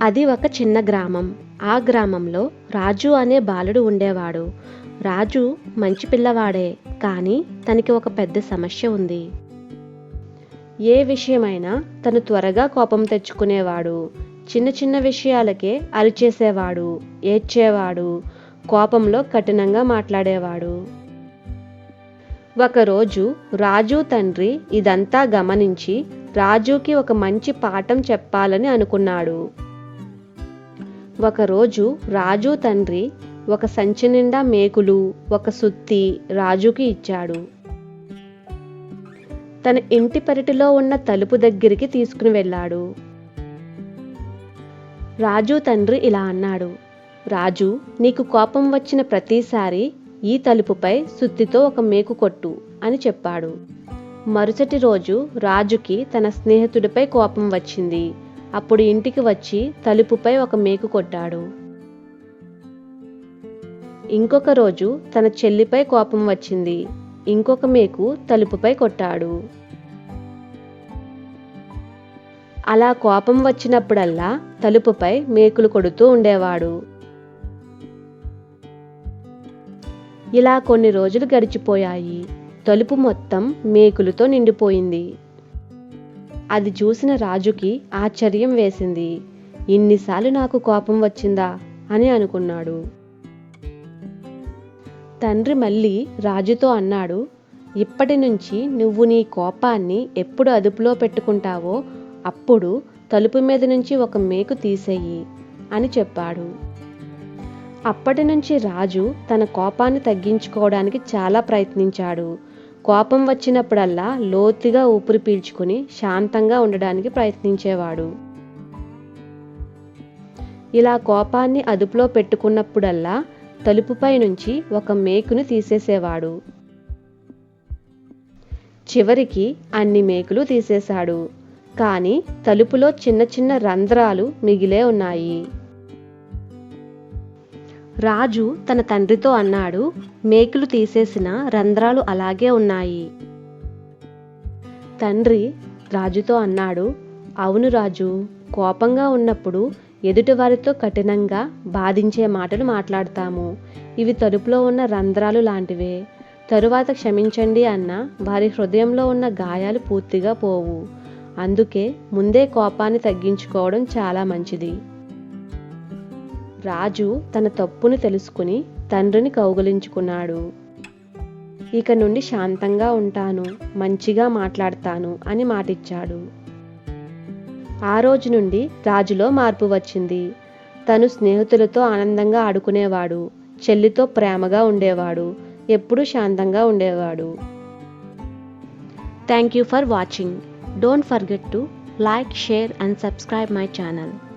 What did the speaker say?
అది ఒక చిన్న గ్రామం. ఆ గ్రామంలో రాజు అనే బాలుడు ఉండేవాడు. రాజు మంచి పిల్లవాడే కానీ తనకి ఒక పెద్ద సమస్య ఉంది. ఏ విషయమైనా తను త్వరగా కోపం తెచ్చుకునేవాడు. చిన్న చిన్న విషయాలకే అరిచేసేవాడు ఏడ్చేవాడు కోపంలో కఠినంగా మాట్లాడేవాడు. ఒకరోజు రాజు తండ్రి ఇదంతా గమనించి రాజుకి ఒక మంచి పాఠం చెప్పాలని అనుకున్నాడు. ఒకరోజు రాజు తండ్రి ఒక సంచి నిండా మేకులు ఒక సుత్తి రాజుకి ఇచ్చాడు. తన ఇంటి పెరటిలో ఉన్న తలుపు దగ్గరికి తీసుకుని వెళ్ళాడు. రాజు తండ్రి ఇలా అన్నాడు రాజు నీకు కోపం వచ్చిన ప్రతిసారి ఈ తలుపుపై సుత్తితో ఒక మేకు కొట్టు అని చెప్పాడు. మరుసటి రోజు రాజుకి తన స్నేహితుడిపై కోపం వచ్చింది. అప్పుడు ఇంటికి వచ్చి తలుపుపై ఒక మేకు కొట్టాడు. ఇంకొక రోజు తన చెల్లిపై కోపం వచ్చింది. ఇంకొక మేకు తలుపుపై కొట్టాడు. అలా కోపం వచ్చినప్పుడల్లా తలుపుపై మేకులు కొడుతూ ఉండేవాడు. ఇలా కొన్ని రోజులు గడిచిపోయాయి. తలుపు మొత్తం మేకులతో నిండిపోయింది. అది చూసిన రాజుకి ఆశ్చర్యం వేసింది. ఇన్నిసార్లు నాకు కోపం వచ్చిందా? అని అనుకున్నాడు. తండ్రి మళ్ళీ రాజుతో అన్నాడు ఇప్పటి నుంచి నువ్వు నీ కోపాన్ని ఎప్పుడు అదుపులో పెట్టుకుంటావో అప్పుడు తలుపు మీద నుంచి ఒక మేకు తీసేయి అని చెప్పాడు. అప్పటి నుంచి రాజు తన కోపాన్ని తగ్గించుకోవడానికి చాలా ప్రయత్నించాడు. కోపం వచ్చినప్పుడల్లా లోతుగా ఊపిరి పీల్చుకుని శాంతంగా ఉండడానికి ప్రయత్నించేవాడు. ఇలా కోపాన్ని అదుపులో పెట్టుకున్నప్పుడల్లా తలుపుపై నుంచి ఒక మేకును తీసేసేవాడు. చివరికి అన్ని మేకులు తీసేశాడు. కానీ తలుపులో చిన్న చిన్న రంధ్రాలు మిగిలే ఉన్నాయి. రాజు తన తండ్రితో అన్నాడు మేకులు తీసేసిన రంధ్రాలు అలాగే ఉన్నాయి. తండ్రి రాజుతో అన్నాడు అవును రాజు కోపంగా ఉన్నప్పుడు ఎదుటివారితో కఠినంగా బాధించే మాటలు మాట్లాడతాము. ఇవి తలుపులో ఉన్న రంధ్రాలు లాంటివే. తరువాత క్షమించండి అన్న వారి హృదయంలో ఉన్న గాయాలు పూర్తిగా పోవు. అందుకే ముందే కోపాన్ని తగ్గించుకోవడం చాలా మంచిది. రాజు తన తప్పును తెలుసుకుని తండ్రిని కౌగలించుకున్నాడు. ఇక నుండి శాంతంగా ఉంటాను మంచిగా మాట్లాడతాను అని మాటిచ్చాడు. ఆ రోజు నుండి రాజులో మార్పు వచ్చింది. తను స్నేహితులతో ఆనందంగా ఆడుకునేవాడు చెల్లితో ప్రేమగా ఉండేవాడు ఎప్పుడూ శాంతంగా ఉండేవాడు. Thank you for watching don't forget to like share and subscribe my channel